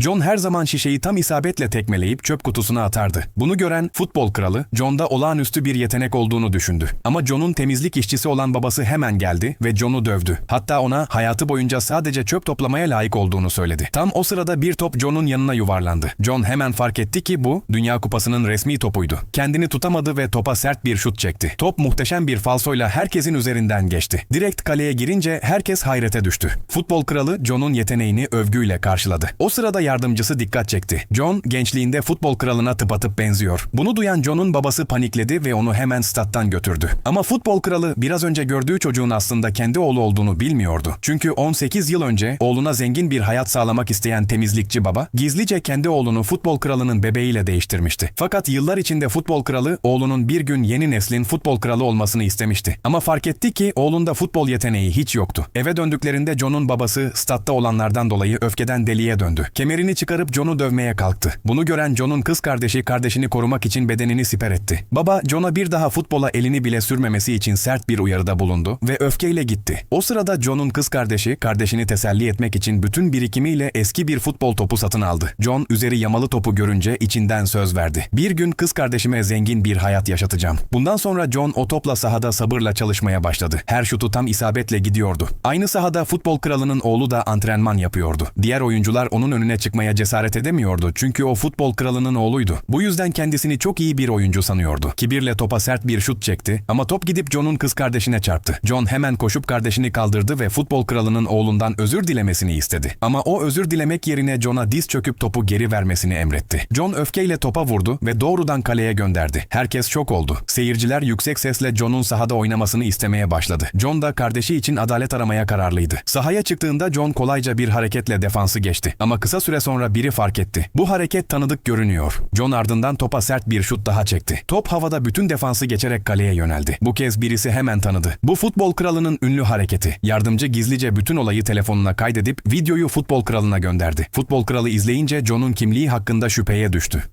John her zaman şişeyi tam isabetle tekmeleyip çöp kutusuna atardı. Bunu gören futbol kralı John'da olağanüstü bir yetenek olduğunu düşündü. Ama John'un temizlik işçisi olan babası hemen geldi ve John'u dövdü. Hatta ona hayatı boyunca sadece çöp toplamaya layık olduğunu söyledi. Tam o sırada bir top John'un yanına yuvarlandı. John hemen fark etti ki bu Dünya Kupası'nın resmi topuydu. Kendini tutamadı ve topa sert bir şut çekti. Top muhteşem bir falsoyla herkesin üzerinden geçti. Direkt kaleye girince herkes hayrete düştü. Futbol kralı John'un yeteneğini övgüyle karşıladı. O sırada yardımcısı dikkat çekti. John gençliğinde futbol kralına tıpatıp benziyor. Bunu duyan John'un babası panikledi ve onu hemen stat'tan götürdü. Ama futbol kralı biraz önce gördüğü çocuğun aslında kendi oğlu olduğunu bilmiyordu. Çünkü 18 yıl önce oğluna zengin bir hayat sağlamak isteyen temizlikçi baba gizlice kendi oğlunu futbol kralının bebeğiyle değiştirmişti. Fakat yıllar içinde futbol kralı oğlunun bir gün yeni neslin futbol kralı olmasını istemişti. Ama fark etti ki oğlunda futbol yeteneği hiç yoktu. Eve döndüklerinde John'un babası statta olanlardan dolayı öfkeden deliye döndü. Kemerini çıkarıp John'u dövmeye kalktı. Bunu gören John'un kız kardeşi kardeşini korumak için bedenini siper etti. Baba John'a bir daha futbola elini bile sürmemesi için sert bir uyarıda bulundu ve öfkeyle gitti. O sırada John'un kız kardeşi kardeşini teselli etmek için bütün birikimiyle eski bir futbol topu satın aldı. John üzeri yamalı topu görünce içinden söz verdi. Bir gün kız kardeşime zengin bir hayat yaşatacağım. Bundan sonra John o topla sahada sabırla çalışmaya başladı. Her şutu tam isabetle gidiyordu. Aynı sahada futbol kralının oğlu da antrenman yapıyordu. Diğer oyuncular onun önüne çıkmaya cesaret edemiyordu çünkü o futbol kralının oğluydu. Bu yüzden kendisini çok iyi bir oyuncu sanıyordu. Kibirle topa sert bir şut çekti ama top gidip John'un kız kardeşine çarptı. John hemen koşup kardeşini kaldırdı ve futbol kralının oğlundan özür dilemesini istedi. Ama o özür dilemek yerine John'a diz çöküp topu geri vermesini emretti. John öfkeyle topa vurdu ve doğrudan kaleye gönderdi. Herkes şok oldu. Seyirciler yüksek sesle John'un sahada oynamasını istemeye başladı. John da kardeşi için adalet aramaya kararlıydı. Sahaya çıktığında John kolayca bir hareketle defansı geçti. Ama kısa sonra biri fark etti. Bu hareket tanıdık görünüyor. John ardından topa sert bir şut daha çekti. Top havada bütün defansı geçerek kaleye yöneldi. Bu kez birisi hemen tanıdı. Bu futbol kralının ünlü hareketi. Yardımcı gizlice bütün olayı telefonuna kaydedip videoyu futbol kralına gönderdi. Futbol kralı izleyince John'un kimliği hakkında şüpheye düştü.